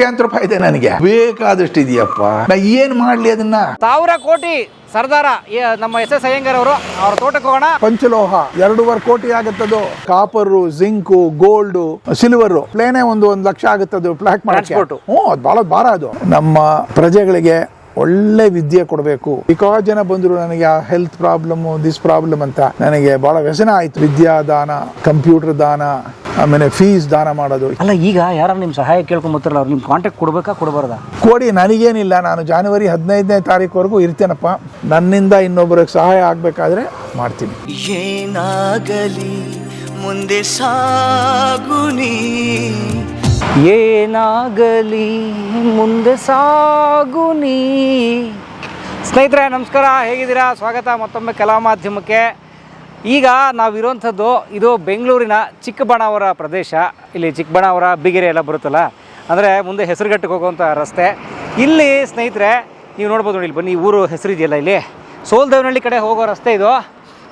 ಕೋಟ್ಯಾಂತರ ರೂಪಾಯಿ ಇದೆ ನನಗೆ. ಬೇಕಾದಷ್ಟು ಇದೆಯಪ್ಪ ನಾ ಏನ್ ಮಾಡ್ಲಿ ಅದನ್ನ? ಸಾವಿರ ಕೋಟಿ ಸರ್ದಾರ ನಮ್ಮ ಎಸ್ ಎಸ್ ಅಯ್ಯಂಗರ್ ಅವರು ಅವ್ರ ತೋಟಕ್ಕೆ ಹೋಗೋಣ. ಪಂಚಲೋಹ ಎರಡೂವರೆ ಕೋಟಿ ಆಗುತ್ತದು. ಕಾಪರ್ ಜಿಂಕು ಗೋಲ್ಡ್ ಸಿಲ್ವರ್ ಪ್ಲೇನೆ ಒಂದು ಒಂದು ಲಕ್ಷ ಆಗುತ್ತದು. ಮಾಡಕ್ಕೆ Transport. ಹ್ಞೂ ಅದು ಬಹಳ ಭಾರ ಅದು. ನಮ್ಮ ಪ್ರಜೆಗಳಿಗೆ ಒಳ್ಳೆ ವಿದ್ಯೆ ಕೊಡಬೇಕು. ಬಿಕಾಸ್ ಜನ ಬಂದರು ನನಗೆ ಆ ಹೆಲ್ತ್ ಪ್ರಾಬ್ಲಮ್ ದಿಸ್ ಪ್ರಾಬ್ಲಮ್ ಅಂತ. ನನಗೆ ಬಹಳ ವ್ಯಸನ ಆಯ್ತು. ವಿದ್ಯಾ ದಾನ ಕಂಪ್ಯೂಟರ್ ದಾನ ಆಮೇಲೆ ಫೀಸ್ ದಾನ ಮಾಡೋದು. ಅಲ್ಲ ಈಗ ಯಾರು ನಿಮ್ಮ ಸಹಾಯ ಅವ್ರು ನಿಮ್ ಕಾಂಟ್ಯಾಕ್ಟ್ ಕೊಡ್ಬೇಕಾ ಕೊಡಬಾರ್ದ? ಕೊಡಿ ನನಗೇನಿಲ್ಲ. ನಾನು ಜಾನ್ವರಿ ಹದಿನೈದನೇ ತಾರೀಕುವರೆಗೂ ಇರ್ತೇನಪ್ಪ. ನನ್ನಿಂದ ಇನ್ನೊಬ್ಬರಿಗೆ ಸಹಾಯ ಆಗಬೇಕಾದ್ರೆ ಮಾಡ್ತೀನಿ. ಏನಾಗಲಿ ಮುಂದೆ ಸಾಗುನಿ ಏನಾಗಲಿ, ಮುಂದೆ ಸಾಗು ನೀ. ಸ್ನೇಹಿತರೆ, ನಮಸ್ಕಾರ. ಹೇಗಿದ್ದೀರಾ? ಸ್ವಾಗತ ಮತ್ತೊಮ್ಮೆ ಕಲಾ ಮಾಧ್ಯಮಕ್ಕೆ. ಈಗ ನಾವಿರೋಂಥದ್ದು, ಇದು ಬೆಂಗಳೂರಿನ ಚಿಕ್ಕಬಣ್ಣವರ ಪ್ರದೇಶ. ಇಲ್ಲಿ ಚಿಕ್ಕಬಣ್ಣವರ ಬಿಗಿರಿ ಎಲ್ಲ ಬರುತ್ತಲ್ಲ? ಅಂದರೆ ಮುಂದೆ ಹೆಸರುಗಟ್ಟಕ್ಕೆ ಹೋಗುವಂಥ ರಸ್ತೆ. ಇಲ್ಲಿ, ಸ್ನೇಹಿತರೆ, ನೀವು ನೋಡ್ಬೋದು ನೋಡಿ, ಇಲ್ಲಿ ಬನ್ನಿ, ಊರು ಹೆಸರಿದೆಯಲ್ಲ ಇಲ್ಲಿ. ಸೋಲ್ದೇವನಹಳ್ಳಿ ಕಡೆ ಹೋಗೋ ರಸ್ತೆ ಇದು.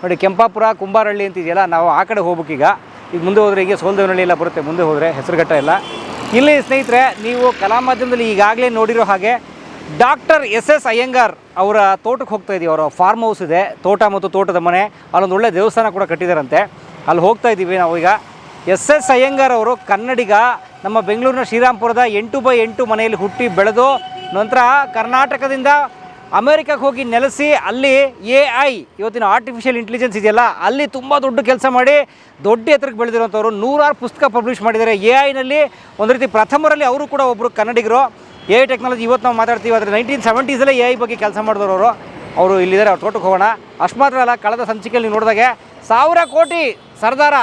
ನೋಡಿ, ಕೆಂಪಾಪುರ ಕುಂಬಾರಹಳ್ಳಿ ಅಂತಿದೆಯಲ್ಲ, ನಾವು ಆ ಕಡೆ ಹೋಗ್ಬೇಕೀಗ. ಈಗ ಮುಂದೆ ಹೋದರೆ ಹೀಗೆ ಸೋಲ್ದೇವನಹಳ್ಳಿ ಎಲ್ಲ ಬರುತ್ತೆ. ಮುಂದೆ ಹೋದರೆ ಹೆಸರುಘಟ್ಟ ಎಲ್ಲ. ಇಲ್ಲಿ ಸ್ನೇಹಿತರೆ, ನೀವು ಕಲಾ ಮಾಧ್ಯಮದಲ್ಲಿ ಈಗಾಗಲೇ ನೋಡಿರೋ ಹಾಗೆ ಡಾಕ್ಟರ್ ಎಸ್ ಎಸ್ ಅಯ್ಯಂಗಾರ್ ಅವರ ತೋಟಕ್ಕೆ ಹೋಗ್ತಾ ಇದ್ದೀವಿ ಅವರ ಫಾರ್ಮ್ ಹೌಸ್ ಇದೆ. ತೋಟ ಮತ್ತು ತೋಟದ ಮನೆ. ಅಲ್ಲೊಂದು ಒಳ್ಳೆ ದೇವಸ್ಥಾನ ಕೂಡ ಕಟ್ಟಿದಾರಂತೆ. ಅಲ್ಲಿ ಹೋಗ್ತಾ ಇದ್ದೀವಿ ಈಗ. ಎಸ್ ಎಸ್ ಅಯ್ಯಂಗಾರ್ ಅವರು ಕನ್ನಡಿಗ. ನಮ್ಮ ಬೆಂಗಳೂರಿನ ಶ್ರೀರಾಮ್ಪುರದ ಎಂಟು ಬೈ ಎಂಟು ಮನೆಯಲ್ಲಿ ಹುಟ್ಟಿ ಬೆಳೆದು ನಂತರ ಕರ್ನಾಟಕದಿಂದ ಅಮೆರಿಕಕ್ಕೆ ಹೋಗಿ ನೆಲೆಸಿ ಅಲ್ಲಿ ಎ ಐ, ಇವತ್ತಿನ ಆರ್ಟಿಫಿಷಿಯಲ್ ಇಂಟೆಲಿಜೆನ್ಸ್ ಇದೆಯಲ್ಲ, ಅಲ್ಲಿ ತುಂಬ ದೊಡ್ಡ ಕೆಲಸ ಮಾಡಿ ದೊಡ್ಡ ಎತ್ತರಕ್ಕೆ ಬೆಳೆದಿರುವಂಥವ್ರು ನೂರಾರು ಪುಸ್ತಕ ಪಬ್ಲಿಷ್ ಮಾಡಿದ್ದಾರೆ. ಎ ಐನಲ್ಲಿ ಒಂದು ರೀತಿ ಪ್ರಥಮರಲ್ಲಿ ಅವರು ಕೂಡ ಒಬ್ಬರು ಕನ್ನಡಿಗರು. ಎ ಐ ಟೆಕ್ನಾಲಜಿ ಇವತ್ತು ನಾವು ಮಾತಾಡ್ತೀವಿ, ಆದರೆ ನೈನ್ಟೀನ್ ಸೆವೆಂಟೀಸಲ್ಲೇ ಎ ಐ ಬಗ್ಗೆ ಕೆಲಸ ಮಾಡಿದವರು ಅವರು. ಇಲ್ಲಿದ್ದಾರೆ, ಅವ್ರು ತೋಟಕ್ಕೆ ಹೋಗೋಣ. ಅಷ್ಟು ಮಾತ್ರ ಅಲ್ಲ, ಕಳೆದ ಸಂಚಿಕೆಯಲ್ಲಿ ನೋಡಿದಾಗೆ ಸಾವಿರ ಕೋಟಿ ಸರ್ದಾರ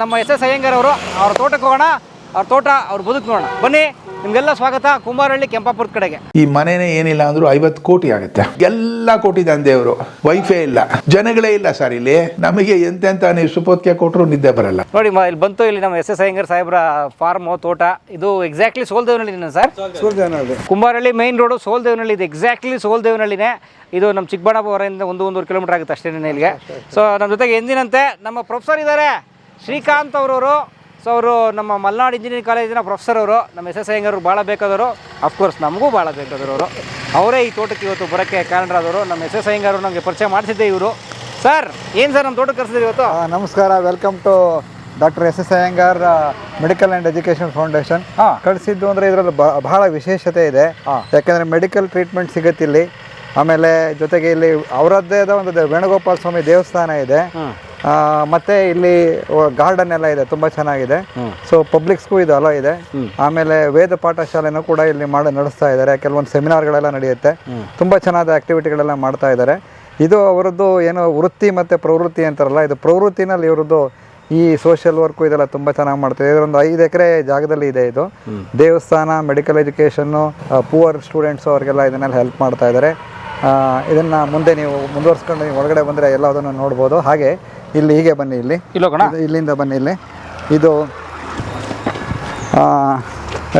ನಮ್ಮ ಎಸ್ ಎಸ್ ಅಯ್ಯಂಗರ್ ಅವರು ಅವ್ರ ತೋಟಕ್ಕೆ ಹೋಗೋಣ. ಅವ್ರ ತೋಟ ಅವ್ರ ಬದುಕು ನೋಡೋಣ. ಬನ್ನಿ ನಿಮಗೆಲ್ಲ ಸ್ವಾಗತ ಕುಮಾರಹಳ್ಳಿ ಕೆಂಪಾಪುರ ಕಡೆಗೆ. ಈ ಮನೆನೇ ಏನಿಲ್ಲ ಅಂದ್ರು ಐವತ್ತು ಕೋಟಿ ಆಗುತ್ತೆ. ಎಲ್ಲ ಕೋಟಿ ದೇವರು. ವೈಫೈ ಇಲ್ಲ. ಜನಗಳೇ ಇಲ್ಲ ಸರ್ ಇಲ್ಲಿ. ನಮಗೆ ಎಂತೆಂತ ನೀವು ಸುಪೋತ್ಕೆ ಕೊಟ್ಟರು ನಿದ್ದೆ ಬರಲ್ಲ. ನೋಡಿ ಮ- ಇಲ್ಲಿ ಬಂತು ಇಲ್ಲಿ ನಮ್ಮ ಎಸ್ ಎಸ್ ಅಯ್ಯಂಗರ್ ಸಾಹೇಬ್ರ ಫಾರ್ಮ್ ತೋಟ. ಇದು exactly Soldevanahalli sir? Kumarahalli main road Soldevanahalli ಇದು ಎಕ್ಸಾಕ್ಟ್ಲಿ ಸೋಲ್ದೇವನಹಳ್ಳಿನೇ. ಇದು ನಮ್ಮ ಚಿಕ್ಕಬಳ್ಳಾಪುರದಿಂದ ಒಂದು ಒಂದೂವರೆ ಕಿಲೋಮೀಟರ್ ಆಗುತ್ತೆ ಅಷ್ಟೇ ಇಲ್ಲಿಗೆ. ಸೊ ನಮ್ಮ ಜೊತೆಗೆ ಎಂದಿನಂತೆ ನಮ್ಮ ಪ್ರೊಫೆಸರ್ ಇದ್ದಾರೆ ಶ್ರೀಕಾಂತ್ ಅವರವರು. ಸೊ ಅವರು ನಮ್ಮ ಮಲ್ನಾಡ್ ಇಂಜಿನಿಯರಿಂಗ್ ಕಾಲೇಜಿನ ಪ್ರೊಫೆಸರ್ ಅವರು ನಮ್ಮ ಎಸ್ ಎಸ್ ಅಯ್ಯಂಗರ್ ಭಾಳ ಬೇಕಾದವರು. ಅಫ್ಕೋರ್ಸ್ ನಮಗೂ ಭಾಳ ಬೇಕಾದವರು ಅವರು. ಅವರೇ ಈ ತೋಟಕ್ಕೆ ಇವತ್ತು ಬರೋಕ್ಕೆ ಕಾರಣರಾದವರು. ನಮ್ಮ ಎಸ್ ಎಸ್ ಅಯ್ಯಂಗಾರು ನಮಗೆ ಪರಿಚಯ ಮಾಡಿಸಿದ್ದೆ ಇವರು. ಸರ್ ಏನು ಸರ್ ನಮ್ಮ ತೋಟಕ್ಕೆ ಕರೆಸಿದ್ರಿ ಇವತ್ತು? ನಮಸ್ಕಾರ. Welcome to doctor S S Iyengar medical and education foundation ಹಾ. ಕಳಿಸಿದ್ದು ಅಂದರೆ ಇದರಲ್ಲಿ ಬಹಳ ವಿಶೇಷತೆ ಇದೆ. ಯಾಕೆಂದರೆ ಮೆಡಿಕಲ್ ಟ್ರೀಟ್ಮೆಂಟ್ ಸಿಗುತ್ತೆ ಇಲ್ಲಿ ಆಮೇಲೆ ಜೊತೆಗೆ ಇಲ್ಲಿ ಅವರದ್ದೇ ಆದ ಒಂದು ವೇಣುಗೋಪಾಲ ಸ್ವಾಮಿ ದೇವಸ್ಥಾನ ಇದೆ. ಮತ್ತೆ ಇಲ್ಲಿ ಗಾರ್ಡನ್ ಎಲ್ಲ ಇದೆ ತುಂಬಾ ಚೆನ್ನಾಗಿದೆ. ಸೊ ಪಬ್ಲಿಕ್ಸ್ಗೂ ಇದು ಅಲೋ ಇದೆ. ಆಮೇಲೆ ವೇದ ಪಾಠಶಾಲೆನೂ ಕೂಡ ಇಲ್ಲಿ ಮಾಡಿ ನಡೆಸ್ತಾ ಇದ್ದಾರೆ. ಕೆಲವೊಂದು ಸೆಮಿನಾರ್ಗಳೆಲ್ಲ ನಡೆಯುತ್ತೆ. ತುಂಬಾ ಚೆನ್ನಾದ ಆಕ್ಟಿವಿಟಿಗಳೆಲ್ಲ ಮಾಡ್ತಾ ಇದ್ದಾರೆ. ಇದು ಅವರದ್ದು ಏನೋ ವೃತ್ತಿ ಮತ್ತೆ ಪ್ರವೃತ್ತಿ ಅಂತಾರಲ್ಲ ಇದು ಪ್ರವೃತ್ತಿನಲ್ಲಿ ಇವರದ್ದು ಈ ಸೋಷಿಯಲ್ ವರ್ಕು ಇದೆಲ್ಲ ತುಂಬ ಚೆನ್ನಾಗಿ ಮಾಡ್ತಾರೆ ಒಂದು ಐದು ಎಕರೆ ಜಾಗದಲ್ಲಿ ಇದೆ ಇದು. ದೇವಸ್ಥಾನ ಮೆಡಿಕಲ್ ಎಜುಕೇಷನ್ನು ಪೂವರ್ ಸ್ಟೂಡೆಂಟ್ಸು ಅವ್ರಿಗೆಲ್ಲ ಇದನ್ನೆಲ್ಲ ಹೆಲ್ಪ್ ಮಾಡ್ತಾ ಇದ್ದಾರೆ. ಇದನ್ನ ಮುಂದೆ ನೀವು ಮುಂದುವರ್ಸ್ಕೊಂಡು ನೀವು ಒಳಗಡೆ ಬಂದರೆ ಎಲ್ಲದನ್ನು ನೋಡ್ಬೋದು. ಹಾಗೆ ಇಲ್ಲಿ ಹೀಗೆ ಬನ್ನಿ ಇಲ್ಲಿ. ಇಲ್ಲಿ ಇಲ್ಲಿಂದ ಬನ್ನಿ ಇಲ್ಲಿ. ಇದು ಆ,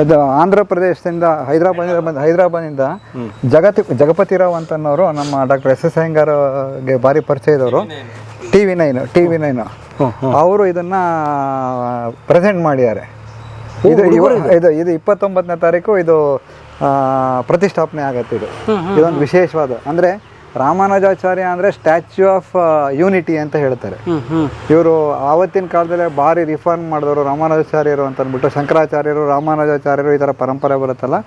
ಇದು ಆಂಧ್ರ ಪ್ರದೇಶದಿಂದ ಹೈದರಾಬಾದ್ ಬಂದ ಹೈದರಾಬಾದಿಂದ ಜಗತಿ ಜಗಪತಿ ರಾವ್ ಅಂತನವರು ನಮ್ಮ ಡಾಕ್ಟರ್ ಎಸ್ ಎಸ್ ಅಯ್ಯಂಗಾರ್ಗೆ ಭಾರಿ ಪರಿಚಯ ಇದ್ದವರು. T V nine T V nine. ಅವರು ಇದನ್ನ ಪ್ರೆಸೆಂಟ್ ಮಾಡಿದ್ದಾರೆ. ಇದು ಇದು? ಇದು ಇಪ್ಪತ್ತೊಂಬತ್ತನೇ ತಾರೀಕು ಇದು ಪ್ರತಿಷ್ಠಾಪನೆ ಆಗತ್ತೆ ಇದು. ಇದೊಂದು ವಿಶೇಷವಾದ ಅಂದ್ರೆ ರಾಮಾನುಜಾಚಾರ್ಯ ಅಂದ್ರೆ ಸ್ಟ್ಯಾಚ್ಯೂ ಆಫ್ ಯೂನಿಟಿ ಅಂತ ಹೇಳ್ತಾರೆ. ಇವರು ಆವತ್ತಿನ ಕಾಲದಲ್ಲಿ ಭಾರಿ ರಿಫಾರ್ಮ್ ಮಾಡಿದವರು ರಾಮಾನುಜಾಚಾರ್ಯರು ಅಂತ ಅಂದ್ಬಿಟ್ಟು ಶಂಕರಾಚಾರ್ಯರು ರಾಮಾನುಜಾಚಾರ್ಯರು ಈ ತರ ಪರಂಪರೆ ಬರುತ್ತಲ್ಲ.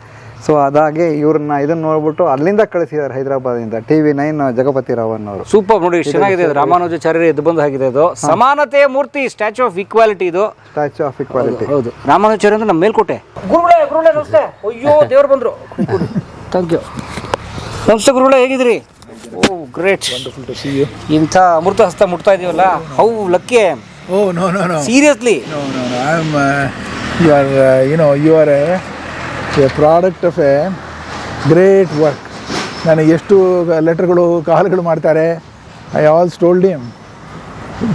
ಸೊ ಅದಾಗೆ ಇವ್ರನ್ನ ಇದನ್ನ ನೋಡ್ಬಿಟ್ಟು ಅಲ್ಲಿಂದ ಕಳಿಸಿದ್ದಾರೆ ಹೈದರಾಬಾದಿಂದ T V nine Jagapathi Rao ಅನ್ನೋರು. ಸೂಪರ್ ನೋಡಿ ಚೆನ್ನಾಗಿದೆ. ಇದು. ರಾಮಾನುಜಾಚಾರ್ಯರು ಎದ್ದು ಬಂದು ಆಗಿದೆ ಇದು. ಸಮಾನತೆಯ ಮೂರ್ತಿ ಸ್ಟ್ಯಾಚು ಆಫ್ ಈಕ್ವಾಲಿಟಿ ಇದು. ಸ್ಟ್ಯಾಚ್ಯೂ ಆಫ್ ಇಕ್ವಾಲಿಟಿ ಹೌದು ರಾಮಾನುಜಾಚಾರ್ಯ ಅಂದ್ರೆ ನಮ್ಮ ಮೇಲ್ಕೋಟೆ. ಗುರುಗಳೇ ಗುರುಗಳೇ ನಮಸ್ತೆ. ಅಯ್ಯೋ ದೇವ್ರು ಬಂದ್ರು. ಥ್ಯಾಂಕ್ ಯು ನಮಸ್ತೆ ಗುರುಗಳೇ ಹೇಗಿದ್ರಿ ಓ ಗ್ರೇಟ್ ಇಂಥ ಅಮೃತ ಹಸ್ತ ಮುಟ್ತಾ ಇದೀವಲ್ಲ? How lucky oh no no no seriously No, no, no. I'm, uh, you are, uh, you know, you are a, a product of a great work. ನನಗೆ ಎಷ್ಟು ಲೆಟರ್ಗಳು ಕಾಲ್ಗಳು ಮಾಡ್ತಾರೆ. I also told him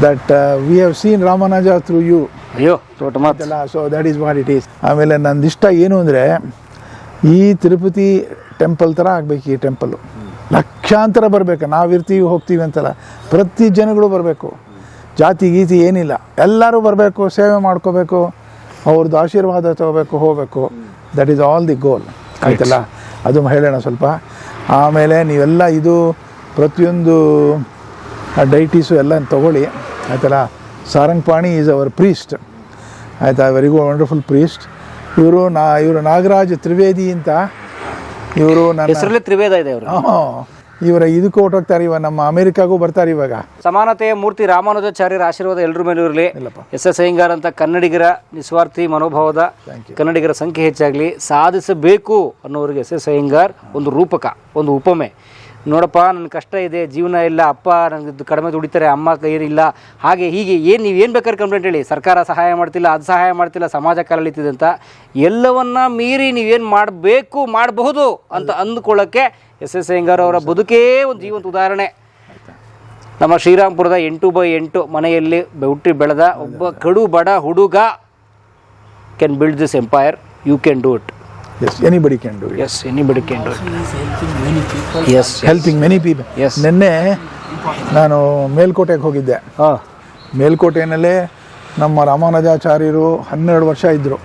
that we have seen Ramanuja through you ಅಯ್ಯೋ ತೋಟ ಮಾತು. ಅಲ್ಲ so that is what it is ಆಮೇಲೆ ನಂದು ಇಷ್ಟ ಏನು ಅಂದರೆ ಈ ತಿರುಪತಿ ಟೆಂಪಲ್ ಥರ ಆಗಬೇಕು ಈ ಟೆಂಪಲ್ಲು ಲಕ್ಷಾಂತರ ಬರಬೇಕು. ನಾವಿರ್ತೀವಿ ಹೋಗ್ತೀವಿ ಅಂತಲ್ಲ. ಪ್ರತಿ ಜನಗಳು ಬರಬೇಕು. ಜಾತಿ, ಗೀತಿ ಏನಿಲ್ಲ. ಎಲ್ಲರೂ ಬರಬೇಕು, ಸೇವೆ ಮಾಡ್ಕೋಬೇಕು. ಅವ್ರದ್ದು ಆಶೀರ್ವಾದ ತಗೋಬೇಕು, ಹೋಗಬೇಕು. That is all the goal ಆಯ್ತಲ್ಲ? ಅದು ಹೇಳೋಣ ಸ್ವಲ್ಪ. ಆಮೇಲೆ ನೀವೆಲ್ಲ ಇದು ಪ್ರತಿಯೊಂದು ಡೈಟೀಸು ಎಲ್ಲ ತಗೊಳ್ಳಿ. ಆಯ್ತಲ್ಲ? ಸಾರಂಗಪಾಣಿ ಈಸ್ ಅವರ್ ಪ್ರೀಸ್ಟ್ ಆಯಿತಾ? ವೆರಿ ಗುಡ್ ವಂಡರ್ಫುಲ್ ಪ್ರೀಸ್ಟ್ ಇವರು ನಾ, ಇವರು ನಾಗರಾಜ್ ತ್ರಿವೇದಿ ಅಂತ ಇವರು ಹೆಸರಲ್ಲಿ ತ್ರಿವೇದ ಇದೆ ಅವರು ಇವರ ಇದಕ್ಕೂ ಹೊರಟೋಗ್ತಾರೆ ಇವಾಗ ನಮ್ಮ ಅಮೆರಿಕಾಗೂ ಬರ್ತಾರೆ ಇವಾಗ. ಸಮಾನತೆಯ ಮೂರ್ತಿ ರಾಮಾನುಜಾಚಾರ್ಯರ ಆಶೀರ್ವಾದ ಎಲ್ಲರ ಮೇಲೂ ಇರಲಿ. ಎಸ್ ಎಸ್ ಅಯ್ಯಂಗಾರ್ ಅಂತ ಕನ್ನಡಿಗರ ನಿಸ್ವಾರ್ಥಿ ಮನೋಭಾವದ. ಕನ್ನಡಿಗರ ಸಂಖ್ಯೆ ಹೆಚ್ಚಾಗಲಿ. ಸಾಧಿಸಬೇಕು ಅನ್ನೋರಿಗೆ ಎಸ್ ಎಸ್ ಅಯ್ಯಂಗಾರ್ ಒಂದು ರೂಪಕ ಒಂದು ಉಪಮೆ. ನೋಡಪ್ಪ ನನ್ನ ಕಷ್ಟ ಇದೆ ಜೀವನ ಇಲ್ಲ ಅಪ್ಪ ನನಗೆ ಕಡಿಮೆ ದುಡಿತಾರೆ ಅಮ್ಮ ಏನಿಲ್ಲ ಹಾಗೆ ಹೀಗೆ ಏನು ನೀವು ಏನು ಬೇಕಾದ್ರೆ ಕಂಪ್ಲೇಂಟ್ ಹೇಳಿ. ಸರ್ಕಾರ ಸಹಾಯ ಮಾಡ್ತಿಲ್ಲ ಅದು ಸಹಾಯ ಮಾಡ್ತಿಲ್ಲ ಸಮಾಜ ಕಾಲಿತಿದೆ ಅಂತ ಎಲ್ಲವನ್ನ ಮೀರಿ ನೀವೇನು ಮಾಡಬೇಕು ಮಾಡಬಹುದು ಅಂತ ಅಂದ್ಕೊಳ್ಳೋಕ್ಕೆ ಎಸ್ ಎಸ್ ಅಯ್ಯಂಗಾರ್ ಅವರ ಬದುಕೇ ಒಂದು ಜೀವಂತ ಉದಾಹರಣೆ. ನಮ್ಮ ಶ್ರೀರಾಮ್ಪುರದ ಎಂಟು ಬೈ ಎಂಟು ಮನೆಯಲ್ಲಿ ಹುಟ್ಟಿ ಬೆಳೆದ ಒಬ್ಬ ಕಡು ಬಡ ಹುಡುಗ. Can build this empire you can do it yes anybody can do yes anybody can do yes helping many people yes ನಿನ್ನೆ ನಾನು ಮೇಲ್ಕೋಟೆಗೆ ಹೋಗಿದ್ದೆ. ಹಾಂ. ಮೇಲ್ಕೋಟೆಯಲ್ಲೇ ನಮ್ಮ ರಾಮಾನುಜಾಚಾರ್ಯರು ಹನ್ನೆರಡು ವರ್ಷ ಇದ್ದರು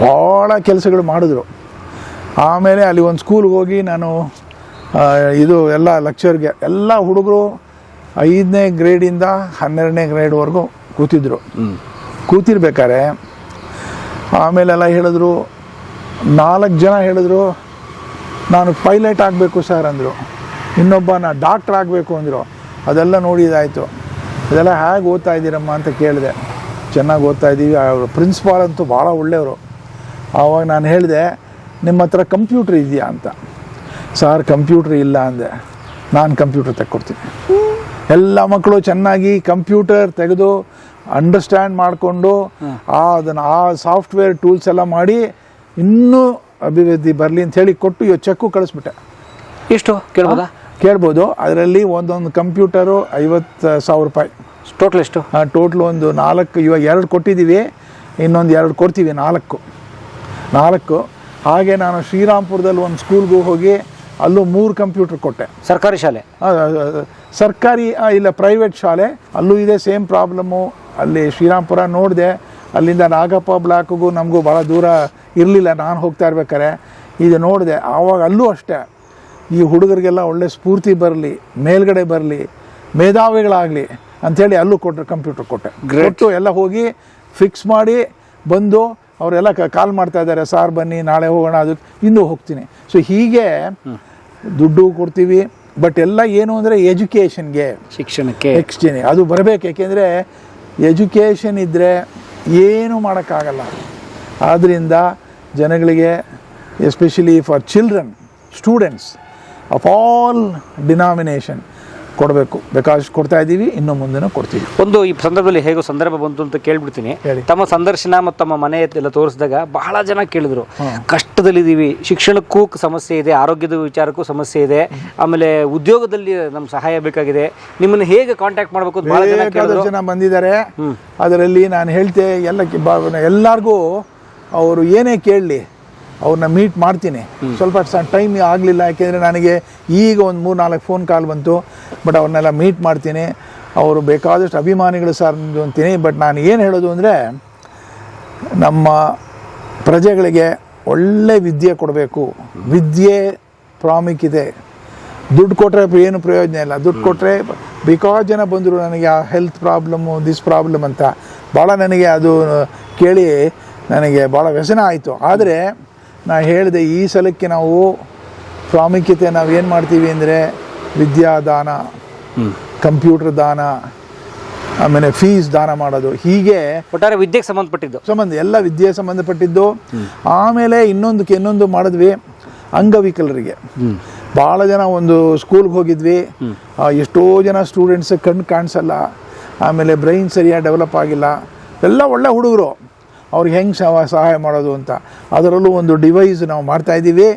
ಭಾಳ ಕೆಲಸಗಳು ಮಾಡಿದ್ರು. ಆಮೇಲೆ ಅಲ್ಲಿ ಒಂದು ಸ್ಕೂಲ್ಗೆ ಹೋಗಿ ನಾನು ಇದು ಎಲ್ಲ ಲೆಕ್ಚರ್ಗೆ ಎಲ್ಲ ಹುಡುಗರು ಐದನೇ ಗ್ರೇಡಿಂದ ಹನ್ನೆರಡನೇ ಗ್ರೇಡ್ವರೆಗೂ ಕೂತಿದ್ರು. ಕೂತಿರ್ಬೇಕಾರೆ ಆಮೇಲೆಲ್ಲ ಹೇಳಿದ್ರು ನಾಲ್ಕು ಜನ ಹೇಳಿದ್ರು ನಾನು ಪೈಲಟ್ ಆಗಬೇಕು ಸರ್ ಅಂದರು. ಇನ್ನೊಬ್ಬ ನಾ ಡಾಕ್ಟ್ರ್ ಆಗಬೇಕು ಅಂದರು. ಅದೆಲ್ಲ ನೋಡಿದಾಯಿತು ಅದೆಲ್ಲ ಹೇಗೆ ಓದ್ತಾ ಇದ್ದೀರಮ್ಮ? ಅಂತ ಕೇಳಿದೆ. ಚೆನ್ನಾಗಿ ಓದ್ತಾ ಇದ್ದೀವಿ. ಅವರು ಪ್ರಿನ್ಸಿಪಾಲ್ ಅಂತೂ ಭಾಳ ಒಳ್ಳೆಯವರು. ಆವಾಗ ನಾನು ಹೇಳಿದೆ ನಿಮ್ಮ ಹತ್ರ ಕಂಪ್ಯೂಟ್ರ್ ಇದೆಯಾ? ಅಂತ. ಸರ್ ಕಂಪ್ಯೂಟ್ರ್ ಇಲ್ಲ ಅಂದೆ. ನಾನು ಕಂಪ್ಯೂಟ್ರ್ ತೆಕ್ಕೊಡ್ತೀನಿ. ಎಲ್ಲ ಮಕ್ಕಳು ಚೆನ್ನಾಗಿ ಕಂಪ್ಯೂಟರ್ ತೆಗೆದು ಅಂಡರ್ಸ್ಟ್ಯಾಂಡ್ ಮಾಡಿಕೊಂಡು ಆ ಅದನ್ನು ಆ ಸಾಫ್ಟ್ವೇರ್ ಟೂಲ್ಸ್ ಎಲ್ಲ ಮಾಡಿ ಇನ್ನೂ ಅಭಿವೃದ್ಧಿ ಬರಲಿ ಅಂತ ಹೇಳಿ ಕೊಟ್ಟು ಇವತ್ತು ಚೆಕ್ಕು ಕಳಿಸ್ಬಿಟ್ಟೆ. ಎಷ್ಟು ಕೇಳ್ಬೋದಾ? ಕೇಳ್ಬೋದು. ಅದರಲ್ಲಿ ಒಂದೊಂದು ಕಂಪ್ಯೂಟರು ಐವತ್ತು ಸಾವಿರ ರೂಪಾಯಿ. ಟೋಟಲ್ ಎಷ್ಟು? ಟೋಟಲ್ ಒಂದು ನಾಲ್ಕು ಇವಾಗ ಎರಡು ಕೊಟ್ಟಿದ್ದೀವಿ ಇನ್ನೊಂದು ಎರಡು ಕೊಡ್ತೀವಿ ನಾಲ್ಕು. ನಾಲ್ಕು. ಹಾಗೆ ನಾನು ಶ್ರೀರಾಮ್ಪುರದಲ್ಲಿ ಒಂದು ಸ್ಕೂಲ್ಗೂ ಹೋಗಿ ಅಲ್ಲೂ ಮೂರು ಕಂಪ್ಯೂಟರ್ ಕೊಟ್ಟೆ. ಸರ್ಕಾರಿ ಶಾಲೆ? ಸರ್ಕಾರಿ ಇಲ್ಲ ಪ್ರೈವೇಟ್ ಶಾಲೆ. ಅಲ್ಲೂ ಇದೆ ಸೇಮ್ ಪ್ರಾಬ್ಲಮ್ಮು. ಅಲ್ಲಿ ಶ್ರೀರಾಮ್ಪುರ ನೋಡಿದೆ. ಅಲ್ಲಿಂದ ನಾಗಪ್ಪ ಬ್ಲಾಕ್ಗೂ ನಮಗೂ ಭಾಳ ದೂರ ಇರಲಿಲ್ಲ. ನಾನು ಹೋಗ್ತಾ ಇರ್ಬೇಕಾರೆ ಇದು ನೋಡಿದೆ ಆವಾಗ ಅಲ್ಲೂ ಅಷ್ಟೇ. ಈ ಹುಡುಗರಿಗೆಲ್ಲ ಒಳ್ಳೆ ಸ್ಫೂರ್ತಿ ಬರಲಿ ಮೇಲ್ಗಡೆ ಬರಲಿ ಮೇಧಾವಿಗಳಾಗಲಿ ಅಂಥೇಳಿ ಅಲ್ಲೂ ಕೊಟ್ಟರು ಕಂಪ್ಯೂಟರ್ ಕೊಟ್ಟೆ. ಕೊಟ್ಟು ಎಲ್ಲ ಹೋಗಿ ಫಿಕ್ಸ್ ಮಾಡಿ ಬಂದು ಅವರೆಲ್ಲ ಕಾಲ್ ಮಾಡ್ತಾ ಇದ್ದಾರೆ ಸಾರ್ ಬನ್ನಿ ನಾಳೆ ಹೋಗೋಣ ಅದು ಇಂದು ಹೋಗ್ತೀನಿ. ಸೊ ಹೀಗೆ ದುಡ್ಡು ಕೊಡ್ತೀವಿ ಬಟ್ ಎಲ್ಲ ಏನು ಅಂದರೆ ಎಜುಕೇಷನ್ಗೆ ಶಿಕ್ಷಣಕ್ಕೆ. ಎಕ್ಸ್ಚೇಂಜ್ ಅದು ಬರಬೇಕು ಯಾಕೆಂದರೆ ಎಜುಕೇಷನ್ ಇದ್ದರೆ ಏನು ಮಾಡೋಕ್ಕಾಗಲ್ಲ. ಆದ್ದರಿಂದ ಜನಗಳಿಗೆ especially for children students of all denomination ಕೊಡಬೇಕು. ಬೇಕಾದಷ್ಟು ಕೊಡ್ತಾ ಇದ್ದೀವಿ ಇನ್ನು ಮುಂದೆನೂ ಕೊಡ್ತೀವಿ. ಒಂದು ಈ ಸಂದರ್ಭದಲ್ಲಿ ಹೇಗೋ ಸಂದರ್ಭ ಬಂತು ಅಂತ ಕೇಳ್ಬಿಡ್ತೀನಿ. ಹೇಳಿ. ತಮ್ಮ ಸಂದರ್ಶನ ಮತ್ತು ತಮ್ಮ ಮನೆ ಎಲ್ಲ ತೋರಿಸಿದಾಗ ಬಹಳ ಜನ ಕೇಳಿದ್ರು. ಕಷ್ಟದಲ್ಲಿದ್ದೀವಿ ಶಿಕ್ಷಣಕ್ಕೂ ಸಮಸ್ಯೆ ಇದೆ ಆರೋಗ್ಯದ ವಿಚಾರಕ್ಕೂ ಸಮಸ್ಯೆ ಇದೆ ಆಮೇಲೆ ಉದ್ಯೋಗದಲ್ಲಿ ನಮ್ಮ ಸಹಾಯ ಬೇಕಾಗಿದೆ. ನಿಮ್ಮನ್ನು ಹೇಗೆ ಕಾಂಟ್ಯಾಕ್ಟ್ ಮಾಡಬೇಕು ಅಂತ ಬಹಳ ಜನ ಬೇಕಾದಷ್ಟು ಕೇಳಿದ್ರು. ಜನ ಬಂದಿದ್ದಾರೆ. ಅದರಲ್ಲಿ ನಾನು ಹೇಳ್ತೆ ಎಲ್ಲ ಎಲ್ಲರಿಗೂ ಅವರು ಏನೇ ಕೇಳಲಿ ಅವ್ರನ್ನ ಮೀಟ್ ಮಾಡ್ತೀನಿ. ಸ್ವಲ್ಪ ಟೈಮ್ ಆಗಲಿಲ್ಲ ಯಾಕೆಂದರೆ ನನಗೆ ಈಗ ಒಂದು ಮೂರು ನಾಲ್ಕು ಫೋನ್ ಕಾಲ್ ಬಂತು ಬಟ್ ಅವ್ರನ್ನೆಲ್ಲ ಮೀಟ್ ಮಾಡ್ತೀನಿ. ಅವರು ಬೇಕಾದಷ್ಟು ಅಭಿಮಾನಿಗಳು ಸರ್ ಅಂತೀನಿ ಬಟ್ ನಾನು ಏನು ಹೇಳೋದು ಅಂದರೆ ನಮ್ಮ ಪ್ರಜೆಗಳಿಗೆ ಒಳ್ಳೆ ವಿದ್ಯೆ ಕೊಡಬೇಕು. ವಿದ್ಯೆ ಪ್ರಾಮುಖ್ಯತೆ. ದುಡ್ಡು ಕೊಟ್ಟರೆ ಏನು ಪ್ರಯೋಜನ ಇಲ್ಲ. ದುಡ್ಡು ಕೊಟ್ಟರೆ ಬೇಕಾದ ಜನ ಬಂದರು ನನಗೆ ಆ ಹೆಲ್ತ್ ಪ್ರಾಬ್ಲಮ್ಮು ದಿಸ್ ಪ್ರಾಬ್ಲಮ್ ಅಂತ. ಭಾಳ ನನಗೆ ಅದು ಕೇಳಿ ನನಗೆ ಭಾಳ ವ್ಯಸನ ಆಯಿತು. ಆದರೆ ನಾ ಹೇಳಿದೆ ಈ ಸಲಕ್ಕೆ ನಾವು ಪ್ರಾಮುಖ್ಯತೆ ನಾವು ಏನು ಮಾಡ್ತೀವಿ ಅಂದರೆ ವಿದ್ಯಾದಾನ ಕಂಪ್ಯೂಟರ್ ದಾನ ಆಮೇಲೆ ಫೀಸ್ ದಾನ ಮಾಡೋದು. ಹೀಗೆ ಒಟ್ಟಾರೆ ವಿದ್ಯೆಗೆ ಸಂಬಂಧಪಟ್ಟಿದ್ದು. ಸಂಬಂಧ ಎಲ್ಲ ವಿದ್ಯೆ ಸಂಬಂಧಪಟ್ಟಿದ್ದು. ಆಮೇಲೆ ಇನ್ನೊಂದಕ್ಕೆ ಇನ್ನೊಂದು ಮಾಡಿದ್ವಿ ಅಂಗವಿಕಲರಿಗೆ. ಭಾಳ ಜನ ಒಂದು ಸ್ಕೂಲ್ಗೆ ಹೋಗಿದ್ವಿ. ಎಷ್ಟೋ ಜನ ಸ್ಟೂಡೆಂಟ್ಸ್ ಕಣ್ಣು ಕಾಣಿಸಲ್ಲ. ಆಮೇಲೆ ಬ್ರೈನ್ ಸರಿಯಾಗಿ ಡೆವಲಪ್ ಆಗಿಲ್ಲ. ಎಲ್ಲ ಒಳ್ಳೆ ಹುಡುಗರು. ಅವ್ರಿಗೆ ಹೆಂಗೆ ಸಹಾಯ ಮಾಡೋದು ಅಂತ. ಅದರಲ್ಲೂ ಒಂದು ಡಿವೈಸ್ ನಾವು ಮಾಡ್ತಾಯಿದ್ದೀವಿ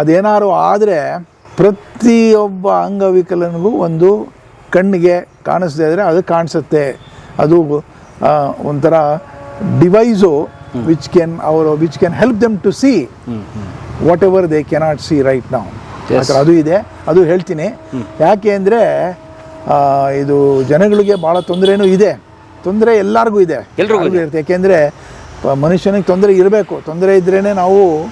ಅದೇನಾದ್ರು ಆದರೆ ಪ್ರತಿಯೊಬ್ಬ ಅಂಗವಿಕಲನಿಗೂ ಒಂದು ಕಣ್ಣಿಗೆ ಕಾಣಿಸ್ದೇ ಇದ್ರೆ ಅದು ಕಾಣಿಸುತ್ತೆ. ಅದು ಒಂಥರ ಡಿವೈಸು ವಿಚ್ ಕ್ಯಾನ್ ಅವರು which can help them to see whatever they cannot see right ನಾವು ಅದು ಇದೆ. ಅದು ಹೇಳ್ತೀನಿ. ಯಾಕೆ ಅಂದರೆ ಇದು ಜನಗಳಿಗೆ ಭಾಳ ತೊಂದರೆನೂ ಇದೆ. ತೊಂದರೆ ಎಲ್ಲರಿಗೂ ಇದೆ. ಎಲ್ರಿಗೂ ಇರುತ್ತೆ ಯಾಕೆಂದರೆ ಮನುಷ್ಯನಿಗೆ ತೊಂದರೆ ಇರಬೇಕು. ತೊಂದರೆ ಇದ್ರೇ ನಾವು